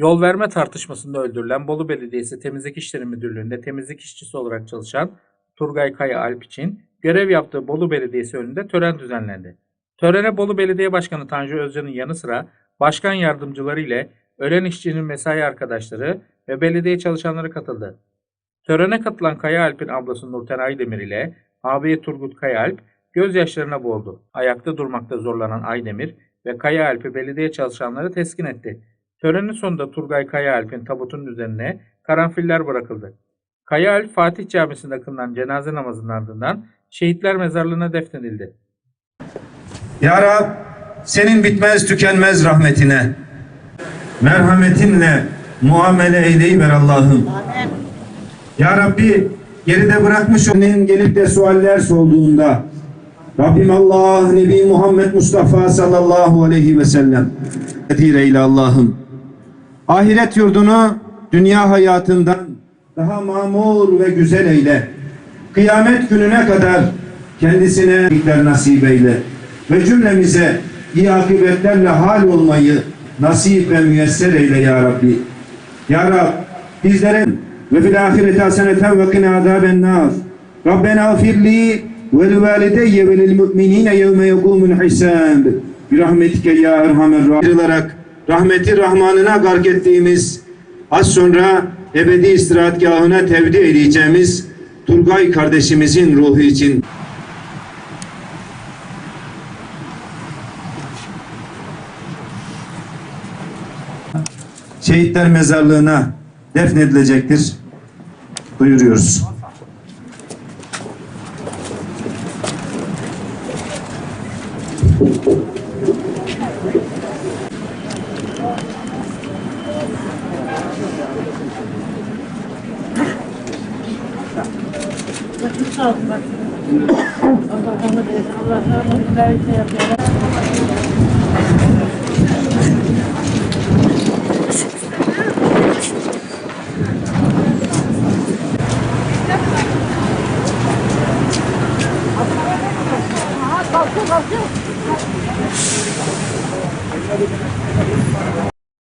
Yol verme tartışmasında öldürülen Bolu Belediyesi Temizlik İşleri Müdürlüğü'nde temizlik işçisi olarak çalışan Turgay Kaya Alp için görev yaptığı Bolu Belediyesi önünde tören düzenlendi. Törene Bolu Belediye Başkanı Tanju Özcan'ın yanı sıra başkan yardımcıları ile ölen işçinin mesai arkadaşları ve belediye çalışanları katıldı. Törene katılan Kaya Alp'in ablası Nurten Aydemir ile ağabeyi Turgut Kaya Alp gözyaşlarına boğuldu. Ayakta durmakta zorlanan Aydemir ve Kaya Alp'i belediye çalışanları teskin etti. Törenin sonunda Turgay Kaya Alp'in tabutunun üzerine karanfiller bırakıldı. Kaya Alp Fatih Camisi'nde kılınan cenaze namazının ardından şehitler mezarlığına defnedildi. Ya Rab senin bitmez tükenmez rahmetine merhametinle muamele eyleyiver Allah'ım. Ya Rabbi geride bırakmış onun gelip de sualler sorduğunda Rabbim Allah Nebi Muhammed Mustafa sallallahu aleyhi ve sellem Kadir eyle Allah'ım. Ahiret yurdunu dünya hayatından daha mamur ve güzel eyle. Kıyamet gününe kadar kendisine iyilikler nasip eyle. Ve cümlemize iyi akıbetlerle hal olmayı nasip ve müyesser eyle ya Rabbi. Ya Rab bizlere ve fil ahireti haseneten ve kina azaben nar. Rabbena firli ve li valideyye ve lil mu'minine yevme yekumul hisab. Bir rahmetike ya erhamer rahim. Rahmeti rahmanına gark ettiğimiz az sonra ebedi istirahatgahına tevdi edeceğimiz Turgay kardeşimizin ruhu için şehitler mezarlığına defnedilecektir. Duyuruyoruz. Allah rahmet eylesin. Allah rahmet eylesin. Kalkın kalkın.